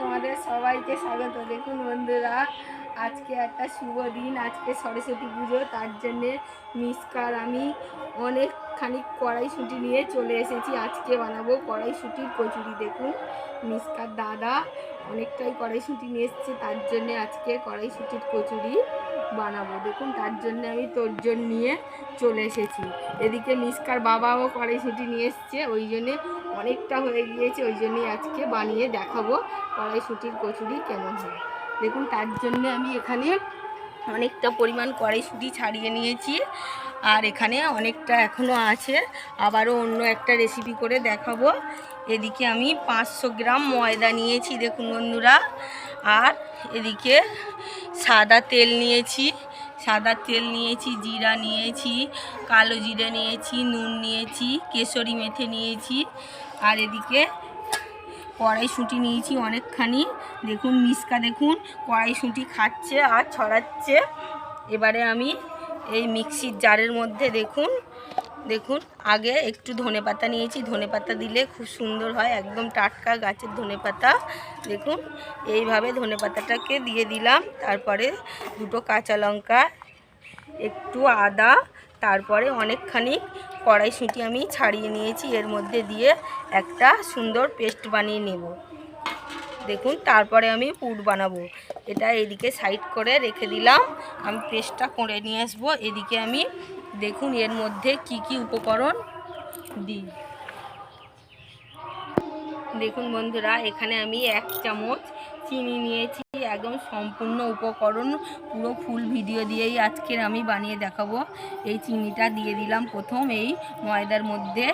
তোমাদের সবাইকে স্বাগত। দেখুন বন্ধুরা, আজকে একটা শুভ দিন, আজকে সরস্বতী পুজো, তার জন্যে মিসকার আমি অনেকখানি কড়াইশুঁটি নিয়ে চলে এসেছি। আজকে বানাবো কড়াইশুঁটির কচুরি। দেখুন, মিসকার দাদা অনেকটাই কড়াইশুঁটি নিয়ে এসছে, তার জন্যে আজকে কড়াইশুঁটির কচুরি। বানাবো। দেখুন, তার জন্য আমি তোরজন নিয়ে চলে এসেছি। এদিকে মিসকার বাবাও কড়াইশুঁটি নিয়ে এসছে, ওই জন্যে অনেকটা হয়ে গিয়েছে, ওই জন্যই আজকে বানিয়ে দেখাবো কড়াইশুঁটির কচুরি কেমন হয়। দেখুন, তার জন্য আমি এখানে অনেকটা পরিমাণ কড়াইশুঁটি ছাড়িয়ে নিয়েছি, আর এখানে অনেকটা এখনও আছে। আবারও অন্য একটা রেসিপি করে দেখাবো। এদিকে আমি পাঁচশো গ্রাম ময়দা নিয়েছি, দেখুন বন্ধুরা। আর এদিকে সাদা তেল নিয়েছি, সাদা তেল নিয়েছি, জিরা নিয়েছি, কালো জিরে নিয়েছি, নুন নিয়েছি, কেশরি মেথে নিয়েছি, আর এদিকে কড়াইশুঁটি নিয়েছি অনেকখানি। দেখুন, মিসকা দেখুন, কড়াইশুঁটি খাচ্ছে আর ছড়াচ্ছে। এবারে আমি এই মিক্সির জারের মধ্যে দেখুন দেখুন, আগে একটু ধনেপাতা নিয়েছি। ধনেপাতা দিলে খুব সুন্দর হয়, একদম টাটকা গাছের ধনেপাতা। দেখুন, এইভাবে ধনেপাতাটাকে দিয়ে দিলাম। তারপরে দুটো কাঁচা লঙ্কা, একটু আদা, তারপরে অনেকখানি কড়াইশুঁটি আমি ছাড়িয়ে নিয়েছি। এর মধ্যে দিয়ে একটা সুন্দর পেস্ট বানিয়ে নেব। দেখুন, তারপরে আমি পুর বানাবো। এটা এদিকে সাইড করে রেখে দিলাম। আমি পেস্টটা করে নিয়ে আসব। এদিকে আমি দেখুন এর মধ্যে কি কি উপকরণ দিই। দেখুন বন্ধুরা, এখানে আমি এক চামচ চিনি নিয়েছি, একদম সম্পূর্ণ উপকরণ, পুরো ফুল ভিডিও দিয়েই আজকের আমি বানিয়ে দেখাবো। এই চিনিটা দিয়ে দিলাম প্রথম এই ময়দার মধ্যে,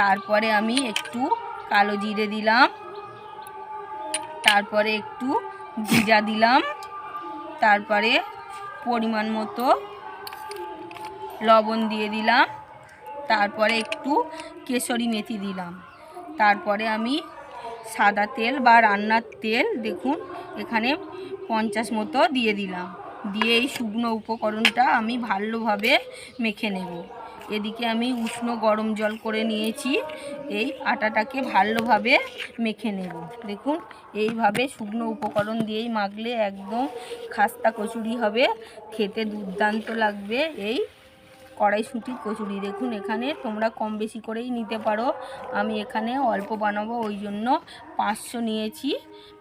তারপরে আমি একটু কালো জিরে দিলাম, তারপরে একটু জিরা দিলাম, তারপরে পরিমাণ মতো লবণ দিয়ে দিলাম, তারপরে একটু কেশরি মেথি দিলাম। তারপরে আমি সাদা তেল বা রান্নার তেল দেখুন, এখানে পঞ্চাশ মতো দিয়ে দিলাম। দিয়ে এই শুকনো উপকরণটা আমি ভালোভাবে মেখে নেব। এদিকে আমি উষ্ণ গরম জল করে নিয়েছি, এই আটাটাকে ভালোভাবে মেখে নেব। দেখুন, এইভাবে শুকনো উপকরণ দিয়েই মাখলে একদম খাস্তা কচুরি হবে, খেতে দুর্দান্ত লাগবে এই কড়াইশুঁটির কচুরি। দেখুন, এখানে তোমরা কম বেশি করেই নিতে পারো। আমি এখানে অল্প বানাবো, ওই জন্য পাঁচশো নিয়েছি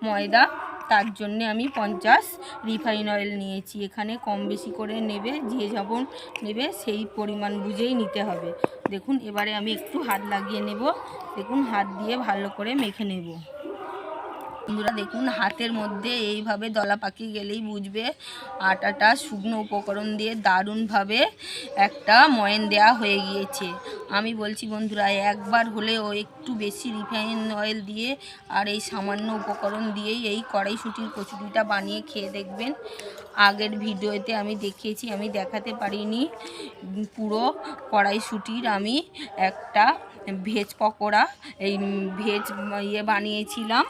ময়দা। তার জন্যে আমি পঞ্চাশ রিফাইন অয়েল নিয়েছি। এখানে কম বেশি করে নেবে, যে যেমন নেবে সেই পরিমাণ বুঝেই নিতে হবে। দেখুন, এবারে আমি একটু হাত লাগিয়ে নেব। দেখুন, হাত দিয়ে ভালো করে মেখে নেব। বন্ধুরা দেখুন, হাতের মধ্যে এইভাবে দলা পাকি গেলেই বুঝবে আটাটা শুকনো উপকরণ দিয়ে দারুণভাবে একটা ময়ন দেয়া হয়ে গিয়েছে। আমি বলছি, বন্ধুরা, একবার হলেও একটু বেশি রিফাইন অয়েল দিয়ে আর এই সামান্য উপকরণ দিয়েই এই কড়াইশুঁটির কচুরিটা বানিয়ে খেয়ে দেখবেন। আগের ভিডিওতে আমি দেখিয়েছি, আমি দেখাতে পারিনি। পুরো কড়াইশুঁটির আমি একটা ভেজ পকোড়া, এই ভেজ ইয়ে বানিয়েছিলাম।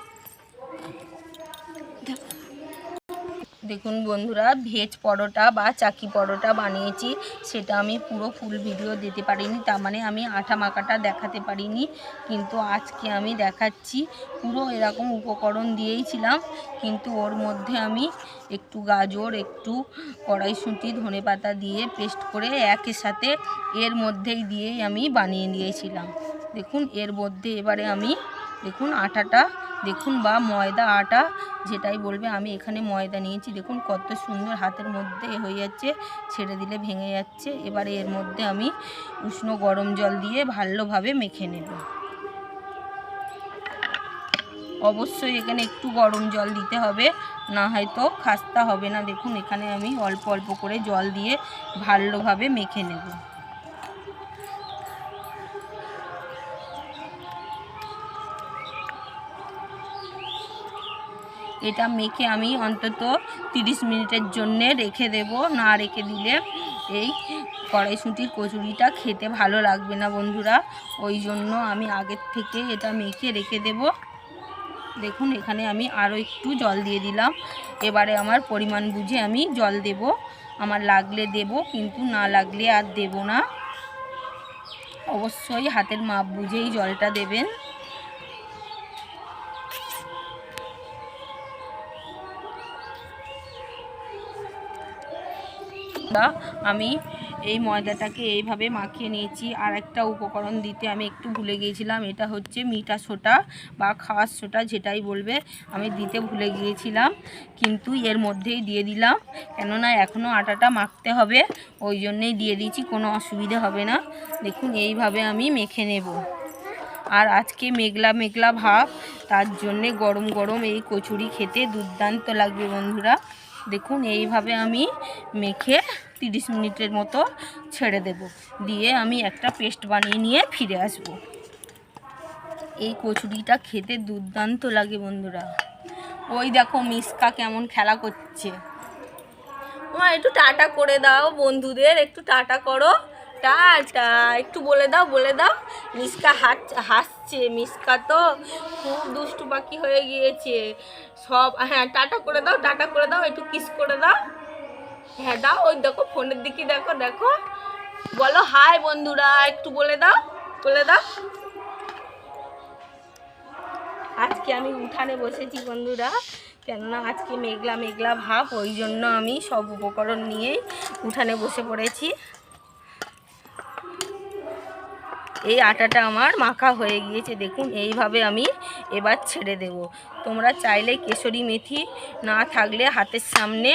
দেখুন বন্ধুরা, ভেজ পরোটা বা চাকি পরোটা বানিয়েছি। সেটা আমি পুরো ফুল ভিডিও দিতে পারিনি, তার মানে আমি আঠা মাখাটা দেখাতে পারিনি। কিন্তু আজকে আমি দেখাচ্ছি, পুরো এরকম উপকরণ দিয়েইছিলাম কিন্তু ওর মধ্যে আমি একটু গাজর, একটু কড়াইশুঁটি ধনে পাতা দিয়ে পেস্ট করে একের সাথে এর মধ্যেই দিয়েই আমি বানিয়ে নিয়েছিলাম দেখুন, এর মধ্যে এবারে আমি দেখুন আটাটা, দেখুন বা ময়দা আটা যেটাই বলবে, আমি এখানে ময়দা নিয়েছি। দেখুন কত সুন্দর হাতের মধ্যে হয়ে যাচ্ছে, ছেড়ে দিলে ভেঙে যাচ্ছে। এবারে এর মধ্যে আমি উষ্ণ গরম জল দিয়ে ভালোভাবে মেখে নেব। অবশ্যই এখানে একটু গরম জল দিতে হবে, না হয়তো খাস্তা হবে না। দেখুন এখানে আমি অল্প অল্প করে জল দিয়ে ভালোভাবে মেখে নেব। এটা মেখে আমি অন্তত 30 মিনিটের জন্য রেখে দেব। না রেখে দিলে এই কড়াইশুঁটির কচুরিটা খেতে ভালো লাগবে না বন্ধুরা। ওই জন্য আমি আগের থেকে এটা মেখে রেখে দেব। দেখুন, এখানে আমি আরও একটু জল দিয়ে দিলাম। এবারে আমার পরিমাণ বুঝে আমি জল দেব। আমার লাগলে দেব, কিন্তু না লাগলে আর দেব না। অবশ্যই হাতের মাপ বুঝেই জলটা দেবেন। আমি এই ময়দাটাকে এইভাবে মাখিয়ে নিয়েছি। আর একটা উপকরণ দিতে আমি একটু ভুলে গিয়েছিলাম, এটা হচ্ছে মিঠা সোটা বা খাওয়ার সোটা যেটাই বলবে, আমি দিতে ভুলে গিয়েছিলাম, কিন্তু এর মধ্যেই দিয়ে দিলাম। কেননা এখনও আটাটা মাখতে হবে, ওই জন্যেই দিয়ে দিয়েছি, কোনো অসুবিধা হবে না। দেখুন, এইভাবে আমি মেখে নেব। আর আজকে মেঘলা মেঘলা ভাব, তার জন্যে গরম গরম এই কচুরি খেতে দুর্দান্ত লাগবে বন্ধুরা। দেখুন, এইভাবে আমি মেখে তিরিশ মিনিটের মতো ছেড়ে দেব। দিয়ে আমি একটা পেস্ট বানিয়ে নিয়ে ফিরে আসব। এই কচুরিটা খেতে দুর্দান্ত লাগে বন্ধুরা। ওই দেখো মিসকা কেমন খেলা করছে। মা, একটু টাটা করে দাও বন্ধুদের, একটু টাটা করো। টাটা একটু বলে দাও বলে দাও। মিসকা হাস হাসছে, মিসকা তো খুব দুষ্টু পাখি হয়ে গিয়েছে। সব হ্যাঁ টাটা করে দাও, টাটা করে দাও, একটু কিস করে দাও। হ্যাঁ দাও, ওই দেখো, ফোনের দিকে দেখো দেখো। বলো, হাই বন্ধুরা, একটু বলে দাও বলে দাও। আজকে আমি উঠানে বসেছি বন্ধুরা, কেননা আজকে মেঘলা মেঘলা ভাব, ওই জন্য আমি সব উপকরণ নিয়েই উঠানে বসে পড়েছি। এই আটাটা আমার মাখা হয়ে গিয়েছে। দেখুন, এইভাবে আমি এবার ছেড়ে দেব। তোমরা চাইলে কেশরি মেথি না থাকলে হাতের সামনে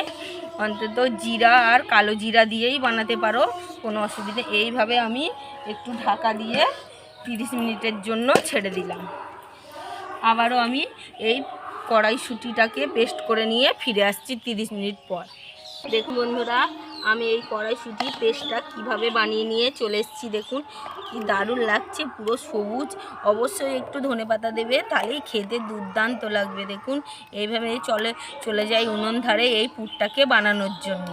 অন্তত জিরা আর কালো জিরা দিয়েই বানাতে পারো, কোনো অসুবিধা এইভাবে আমি একটু ঢাকা দিয়ে তিরিশ মিনিটের জন্য ছেড়ে দিলাম। আবারও আমি এই কড়াইশুঁটিটাকে পেস্ট করে নিয়ে ফিরে আসছি তিরিশ মিনিট পর। দেখুন বন্ধুরা আমি এই কড়াইশুঁটি পেস্টটা কীভাবে বানিয়ে নিয়ে চলে এসেছি দেখুন, কি দারুণ লাগছে, পুরো সবুজ। অবশ্যই একটু ধনেপাতা দেবে, তাহলেই খেতে দুর্দান্ত লাগবে দেখুন। এইভাবে চলে চলে যাই উনুন ধারে এই পুরটাকে বানানোর জন্য।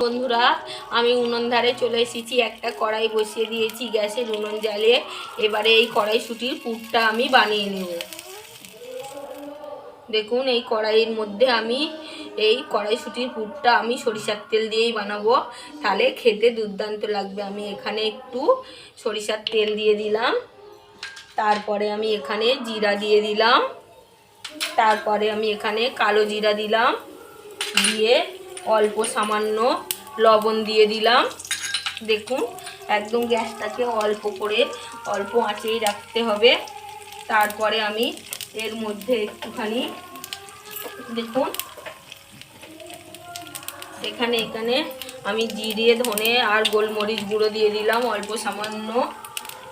বন্ধুরা, আমি উনুন ধারে চলে এসেছি, একটা কড়াই বসিয়ে দিয়েছি গ্যাসের উনুন জ্বালিয়ে। এবারে এই কড়াইশুঁটির পুরটা আমি বানিয়ে নেব। দেখুন, এই কড়াইয়ের মধ্যে আমি এই কড়াইশুঁটির পুরটা আমি সরিষার তেল দিয়েই বানাবো। তাহলে খেতে দুর্দান্ত লাগবে। আমি এখানে একটু সরিষার তেল দিয়ে দিলাম। তারপরে আমি এখানে জিরা দিয়ে দিলাম। তারপরে আমি এখানে কালো জিরা দিলাম। দিয়ে অল্প সামান্য লবণ দিয়ে দিলাম। দেখুন, একদম গ্যাসটাকে অল্প করে, অল্প আঁচেই রাখতে হবে। তারপরে আমি এর মধ্যে একটুখানি দেখুন। এখানে এখানে আমি জিরে, ধনে আর গোলমরিচ গুঁড়ো দিয়ে দিলাম, অল্প সামান্য।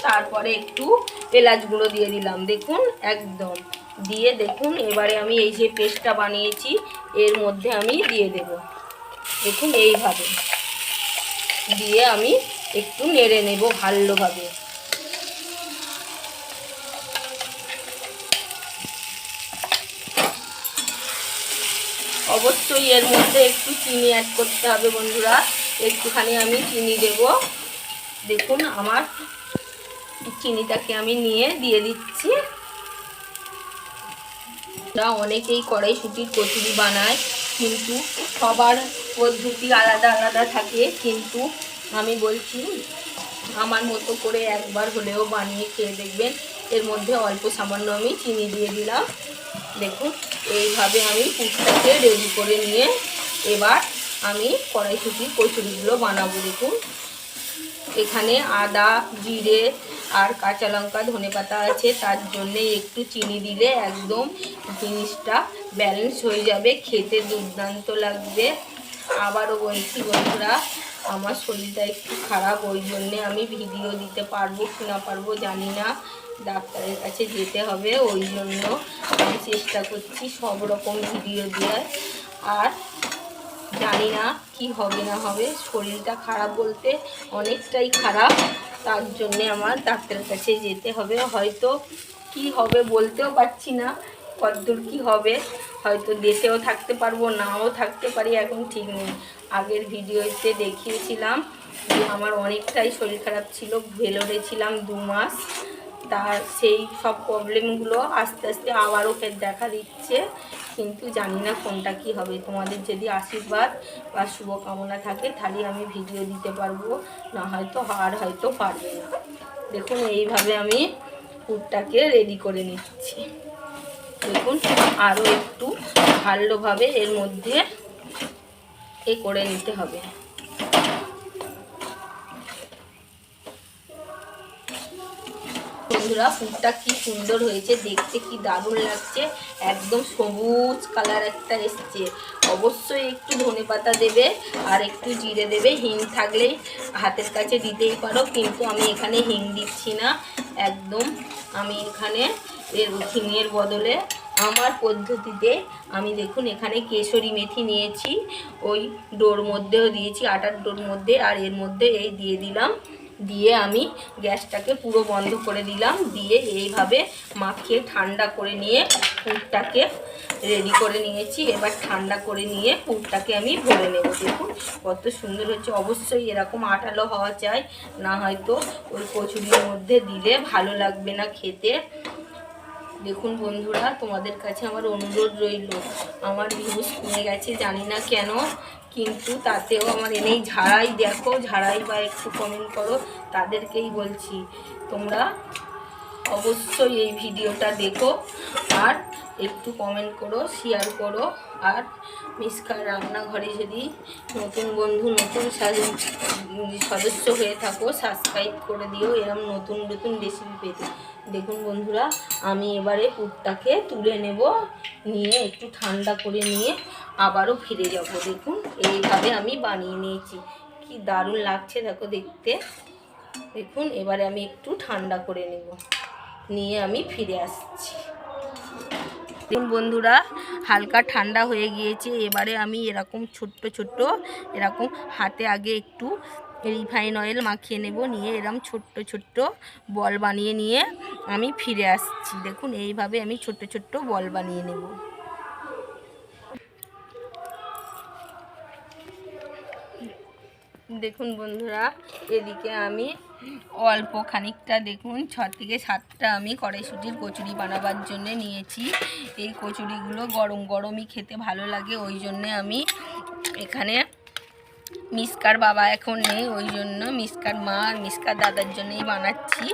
তারপরে একটু এলাচ গুঁড়ো দিয়ে দিলাম, দেখুন, একদম। দিয়ে দেখুন, এবারে আমি এই যে পেস্টটা বানিয়েছি, এর মধ্যে আমি দিয়ে দেব। দেখুন, এইভাবে। দিয়ে আমি একটু নেড়ে নেব ভালোভাবে। অবশ্যই এর মধ্যে একটু চিনি অ্যাড করতে হবে বন্ধুরা। একটুখানি আমি চিনি দেব। দেখুন, আমার চিনিটাকে আমি নিয়ে দিয়ে দিচ্ছি। অনেকেই কড়াইশুটির কচুরি বানায়, কিন্তু সবার পদ্ধতি আলাদা আলাদা থাকে। কিন্তু আমি বলছি, আমার মতো করে একবার হলেও বানিয়ে খেয়ে দেখবেন। এর মধ্যে অল্প সামান্য আমি চিনি দিয়ে দিলাম। দেখুন, এইভাবে আমি পুরটাকে রেডি করে নিয়ে এবার আমি কড়াইশুটির কচুরিগুলো বানাবো, দেখুন। এখানে আদা, জিরে আর কাঁচা লঙ্কা, ধনে পাতা আছে, তার জন্যে একটু চিনি দিলে একদম জিনিসটা ব্যালেন্স হয়ে যাবে, খেতে দুর্দান্ত লাগবে। আবারও বলছি বন্ধুরা, আমার শরীরটা একটু খারাপ, ওই জন্যে আমি ভিডিও দিতে পারব কি না পারব জানি না। ডাক্তারের কাছে যেতে হবে, ওই জন্য আমি চেষ্টা করছি সব রকম ভিডিও দেওয়ার। আর জানি না কি হবে না হবে, শরীরটা খারাপ বলতে অনেকটাই খারাপ, তার জন্যে আমার ডাক্তারের কাছে যেতে হবে। হয়তো কি হবে বলতেও পারছি না, কতদূর কি হবে, হয়তো দেশেও থাকতে পারব, নাও থাকতে পারি, এখন ঠিক নেই। আগের ভিডিওতে দেখিয়েছিলাম আমার অনেকটাই শরীর খারাপ ছিল, ভেলোরে ছিলাম দু মাস। তার সেই সব প্রবলেমগুলো আস্তে আস্তে আবারও ফের দেখা দিচ্ছে। কিন্তু জানি না কোনটা কি হবে। তোমাদের যদি আশীর্বাদ বা শুভকামনা থাকে, তাহলে আমি ভিডিও দিতে পারব। না হয়তো, আর হয়তো পারবে না। দেখুন, এইভাবে আমি পুরটাকে রেডি করে নিচ্ছি। দেখুন আরও একটু ভালোভাবে এর মধ্যে এ করে নিতে হবে। বন্ধুরা, ফুলটা কি সুন্দর হয়েছে, দেখতে কি দারুণ লাগছে, একদম সবুজ কালার একটা এসছে। অবশ্যই একটু ধনে পাতা দেবে আর একটু জিরে দেবে, হিং থাকলেই হাতের কাছে দিতেই পারো, কিন্তু আমি এখানে হিং দিচ্ছি না। একদম আমি এখানে এর হিঙের বদলে আমার পদ্ধতিতে আমি দেখুন, এখানে কেশরি মেথি নিয়েছি, ওই ডোর মধ্যেও দিয়েছি, আটার ডোর মধ্যে, আর এর মধ্যে এই দিয়ে দিলাম। দিয়ে আমি গ্যাসটাকে পুরো বন্ধ করে দিলাম। দিয়ে এইভাবে মাখিয়ে ঠান্ডা করে নিয়ে পুরটাকে রেডি করে নিয়েছি। এবার ঠান্ডা করে নিয়ে পুরটাকে আমি ভরে নেব। দেখুন কত সুন্দর হচ্ছে অবশ্যই এরকম আটালো হওয়া চাই। না হয়তো ওই কচুরির মধ্যে দিলে ভালো লাগবে না খেতে। দেখুন বন্ধুরা, তোমাদের কাছে আমার অনুরোধ রইল। আমার ভিউজ কমে গেছে, জানি না কেন। কিন্তু তাতেও আমার এনেই ঝাড়াই দেখো, ঝাড়াই বা একটু কমেন্ট করো, তাদেরকেই বলছি। তোমরা অবশ্যই এই ভিডিওটা দেখো আর একটু কমেন্ট করো শেয়ার করো। আর মিসকার রান্নাঘরে যদি নতুন বন্ধু, নতুন সদস্য হয়ে থাকো সাবস্ক্রাইব করে দিও এরকম নতুন নতুন রেসিপি পেতে। দেখুন বন্ধুরা, আমি এবারে পুরটাকে তুলে নেব, নিয়ে একটু ঠান্ডা করে নিয়ে আবারও ফিরে যাব, দেখুন, এইভাবে আমি বানিয়ে নিয়েছি। কি দারুণ লাগছে, দেখো দেখতে। দেখুন, এবারে আমি একটু ঠান্ডা করে নেব। নিয়ে আমি ফিরে আসছি। দেখুন বন্ধুরা, হালকা ঠান্ডা হয়ে গিয়েছে। এবারে আমি এরকম ছোট্ট ছোট্ট, এরকম হাতে আগে একটু রিফাইন অয়েল মাখিয়ে নেব। নিয়ে এরকম ছোট্ট ছোট্ট বল বানিয়ে নিয়ে আমি ফিরে আসছি। দেখুন, এইভাবে আমি ছোট্ট ছোট্ট বল বানিয়ে নেব। দেখুন বন্ধুরা, এদিকে আমি অল্প খানিকটা দেখুন ছ থেকে সাতটা আমি কড়াইশুটির কচুরি বানাবার জন্য নিয়েছি। এই কচুরিগুলো গরম গরমই খেতে ভালো লাগে, ওই জন্যে আমি এখানে মিসকার বাবা এখন নেই, ওই জন্য মিসকার মা আর মিসকার দাদার জন্যই বানাচ্ছি।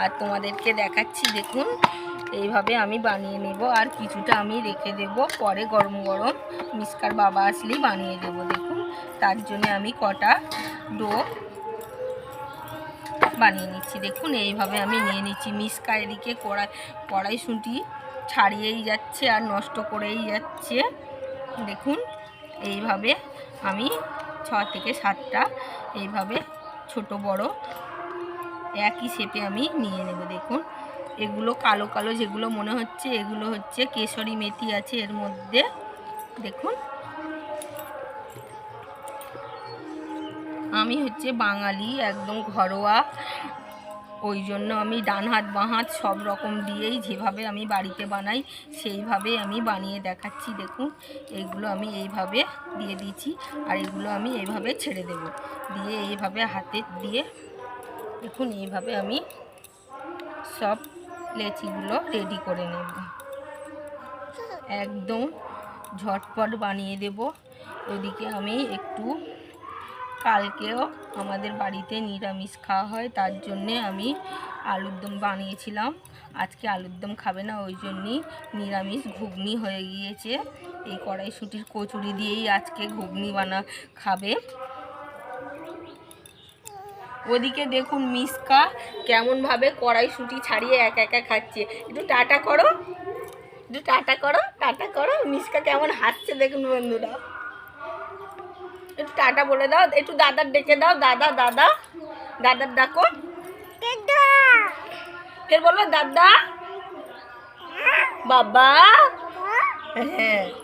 আর তোমাদেরকে দেখাচ্ছি, দেখুন এইভাবে আমি বানিয়ে নেব। আর কিছুটা আমি রেখে দেব। পরে গরম গরম মিসকার বাবা আসলেই বানিয়ে দেব, দেখুন। তার জন্য আমি কটা ডো বানিয়ে নিচ্ছি। দেখুন, এইভাবে আমি নিয়ে নিচ্ছি। মিসকা এদিকে কড়াই, কড়াইশুঁটি ছাড়িয়েই যাচ্ছে আর নষ্ট করেই যাচ্ছে। দেখুন, এইভাবে আমি ছ থেকে সাতটা এইভাবে ছোট বড় একই শেপে আমি নিয়ে নেব, দেখুন। এগুলো কালো কালো যেগুলো মনে হচ্ছে, এগুলো হচ্ছে কেশরি মেথি আছে এর মধ্যে। দেখুন। আমি হচ্ছে বাঙালি, একদম ঘরোয়া। ওই জন্য আমি ডান হাত, বাঁ হাত সব রকম দিয়েই যেভাবে আমি বাড়িতে বানাই, সেইভাবে আমি বানিয়ে দেখাচ্ছি। দেখুন এইগুলো আমি এইভাবে দিয়ে দিচ্ছি আর এগুলো আমি এইভাবে ছেড়ে দেব। দিয়ে এইভাবে হাতে দিয়ে, দেখুন, এইভাবে আমি সব লেচিগুলো রেডি করে নেব। একদম ঝটপট বানিয়ে দেব। ওদিকে আমি একটু কালকেও আমাদের বাড়িতে নিরামিষ খাওয়া হয়, তার জন্যে আমি আলুর দম বানিয়েছিলাম। আজকে আলুর দম খাবে না, ওই জন্যই নিরামিষ ঘুগনি হয়ে গিয়েছে। এই কড়াইশুটির কচুরি দিয়েই আজকে ঘুগনি বানা, খাবে। ওদিকে দেখুন মিসকা কেমনভাবে কড়াইশুটি ছাড়িয়ে একা একা খাচ্ছে। একটু টাটা করো। একটু টাটা করো টাটা করো। মিসকা কেমন হাসছে দেখুন বন্ধুরা। একটু টাটা বলে দাও একটু দাদার ডেকে দাও। দাদা দাদা দাদার ডাকো। ফের বলো দাদা? বাবা? হ্যাঁ। মা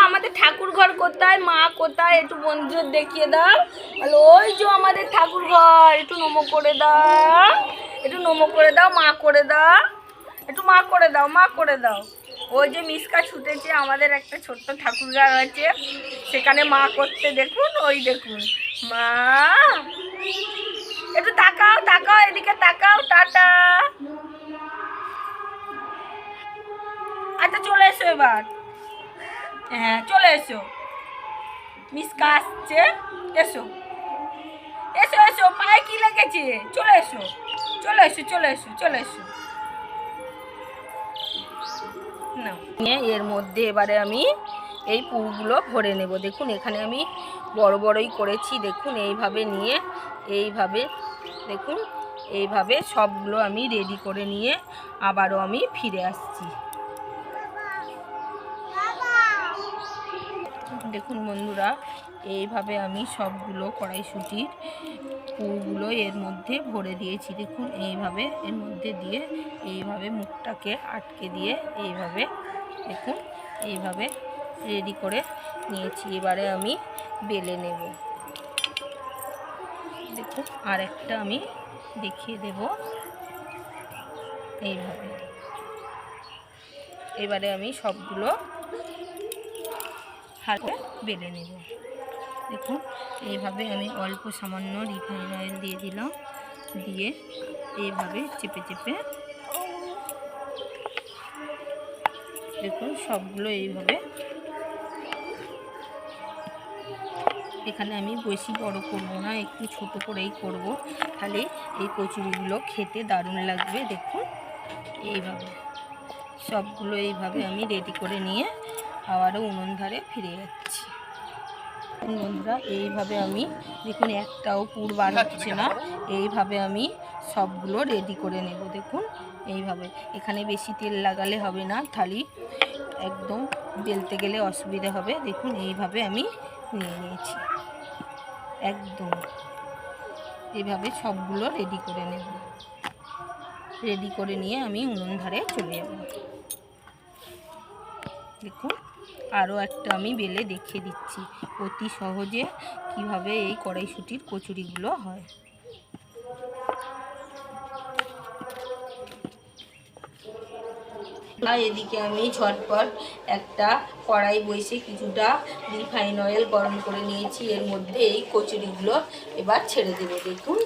আমাদের ঠাকুর ঘর কোথায়? মা কোথায়? একটু বন্ধুদের দেখিয়ে দাও। বলো, ওই যে আমাদের ঠাকুর ঘর একটু নমো করে দাও। একটু নমো করে দাও, মা করে দাও। একটু মা করে দাও, মা করে দাও। ওই যে মিসকা ছুটেছে, আমাদের একটা ছোট্ট ঠাকুর ঘর আছে। সেখানে মা করতে দেখুন, ওই দেখুন। মা! একটু তাকাও তাকাও, এদিকে তাকাও, টাটা। আচ্ছা চলে এসো এবার। হ্যাঁ চলে এসো। মিসকা আসছে এসো। এসো এসো, পায়ে কি লেগেছে? চলে এসো চলে এসো চলে এসো চলে এসো। না। এর মধ্যে এবারে আমি এই পুরগুলো ভরে নেব। দেখুন, এখানে আমি বড় বড়ই করেছি। দেখুন, এইভাবে নিয়ে, এইভাবে, দেখুন, এইভাবে সবগুলো আমি রেডি করে নিয়ে আবারও আমি ফিরে আসছি। দেখুন বন্ধুরা, এইভাবে আমি সবগুলো কড়াইশুটির পুরগুলো এর মধ্যে ভরে দিয়েছি। দেখুন, এইভাবে এর মধ্যে দিয়ে এইভাবে মুখটাকে আটকে দিয়ে এইভাবে দেখুন, এইভাবে রেডি করে নিয়েছি। এবারে আমি বেলে নেব। দেখুন আর একটা আমি দেখিয়ে দেব। এইভাবে। এবারে আমি সবগুলো হাতে বেলে নেব। দেখুন, এইভাবে আমি অল্প সামান্য রিফাইন অয়েল দিয়ে দিলাম। দিয়ে এইভাবে চেপে চেপে দেখুন, সবগুলো এইভাবে এখানে আমি বেশি বড় করব না, একটু ছোট করেই করব। তাহলে এই কচুরিগুলো খেতে দারুণ লাগবে, দেখুন। এইভাবে সবগুলো এইভাবে আমি রেডি করে নিয়ে আবারও উনুন ধারে ফিরে যাচ্ছি। বন্ধুরা, এইভাবে আমি, দেখুন একটাও পুর বার হচ্ছে না। এইভাবে আমি সবগুলো রেডি করে নেব, দেখুন। এইভাবে। এখানে বেশি তেল লাগালে হবে না, থালি একদম বেলতে গেলে অসুবিধা হবে। দেখুন, এইভাবে আমি নিয়ে নিয়েছি। একদম। এইভাবে সবগুলো রেডি করে নেব। রেডি করে নিয়ে আমি উনুন ধারে চলে যাব। দেখুন। আরও একটা আমি বেলে দেখিয়ে দিচ্ছি। অতি সহজে কীভাবে এই কড়াইশুটির কচুরিগুলো হয়। এদিকে আমি ঝটপট একটা কড়াই বসে কিছুটা রিফাইন অয়েল গরম করে নিয়েছি। এর মধ্যে এই কচুরিগুলো এবার ছেড়ে দেবো। দেখুন,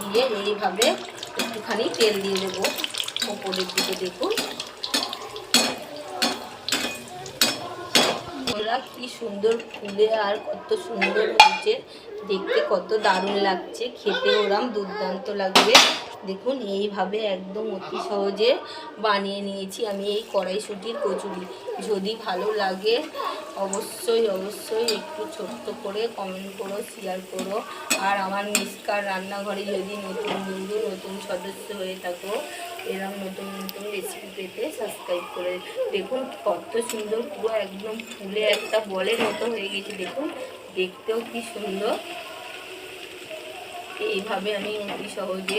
দিয়ে এইভাবে একটুখানি তেল দিয়ে দেবো। ওপরের দিকে দেখুন ওরা কি সুন্দর ফুলে আর কত সুন্দর হয়েছে। দেখতে কত দারুণ লাগছে, খেতে ওরাম দুর্দান্ত লাগবে। দেখুন, এইভাবে একদম অতি সহজে বানিয়ে নিয়েছি আমি এই কড়াইশুটির কচুরি। যদি ভালো লাগে অবশ্যই অবশ্যই একটু ছোট্ট করে কমেন্ট করো শেয়ার করো। আর আমার মিসকার রান্নাঘরে যদি নতুন বন্ধু, নতুন সদস্য হয়ে থাকো এরকম নতুন নতুন রেসিপি পেতে সাবস্ক্রাইব করে দেখুন, কত সুন্দর, পুরো একদম ফুলে একটা বলের মতো হয়ে গেছে, দেখুন, দেখতেও কি সুন্দর। এইভাবে আমি অতি সহজে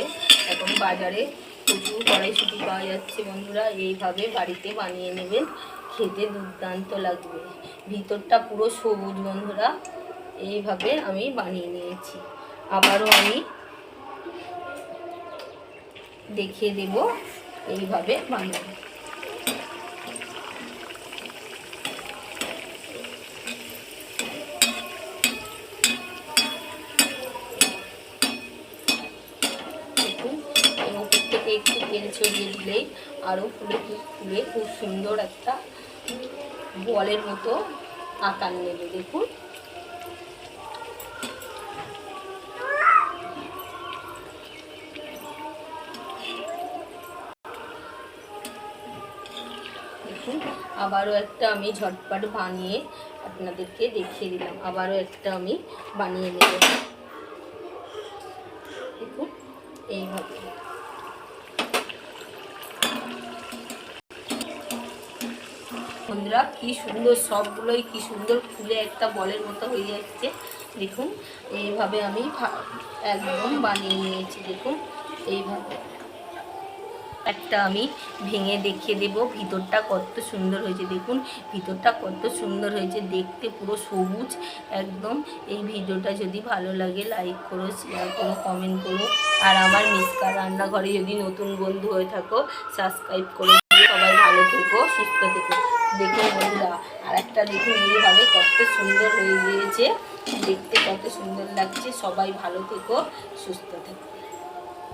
এখন বাজারে প্রচুর কড়াইশুটি পাওয়া যাচ্ছে বন্ধুরা, এইভাবে বাড়িতে বানিয়ে নেবেন। খেতে দুর্দান্ত লাগবে। ভিতরটা পুরো সবুজ বন্ধুরা। এইভাবে আমি বানিয়ে নিয়েছি। আবারও আমি দেখিয়ে দেব এইভাবে বানাবো। একটু তেল ছড়িয়ে দিলেই আরও ফুলে ফুলে খুব সুন্দর একটা বলের মতো আকার নেবে, দেখুন। আবারও একটা আমি ঝটপট বানিয়ে আপনাদেরকে দেখিয়ে দিলাম। আবারও একটা আমি বানিয়ে নেব। দেখুন, এইভাবে। বন্ধুরা, কি সুন্দর সবগুলোই, কি সুন্দর ফুলে একটা বলের মতো হয়ে যাচ্ছে। দেখুন, এইভাবে আমি একদম বানিয়ে নিয়েছি, দেখুন, এইভাবে। একটা আমি ভেঙে দেখিয়ে দেব, ভিতরটা কত সুন্দর হয়েছে, দেখুন, ভিতরটা কত সুন্দর হয়েছে, দেখতে পুরো সবুজ। একদম, এই ভিডিওটা যদি ভালো লাগে লাইক করো শেয়ার করো কমেন্ট করো। আর আমার মিসকা রান্নাঘরে যদি নতুন বন্ধু হয়ে থাকো সাবস্ক্রাইব করে। সবাই ভালো থেকো, সুস্থ থেকো। দেখুন বন্ধুরা আর একটা দেখো এইভাবে কত সুন্দর হয়ে গিয়েছে। দেখতে কত সুন্দর লাগছে। সবাই ভালো থেকো, সুস্থ থেকো।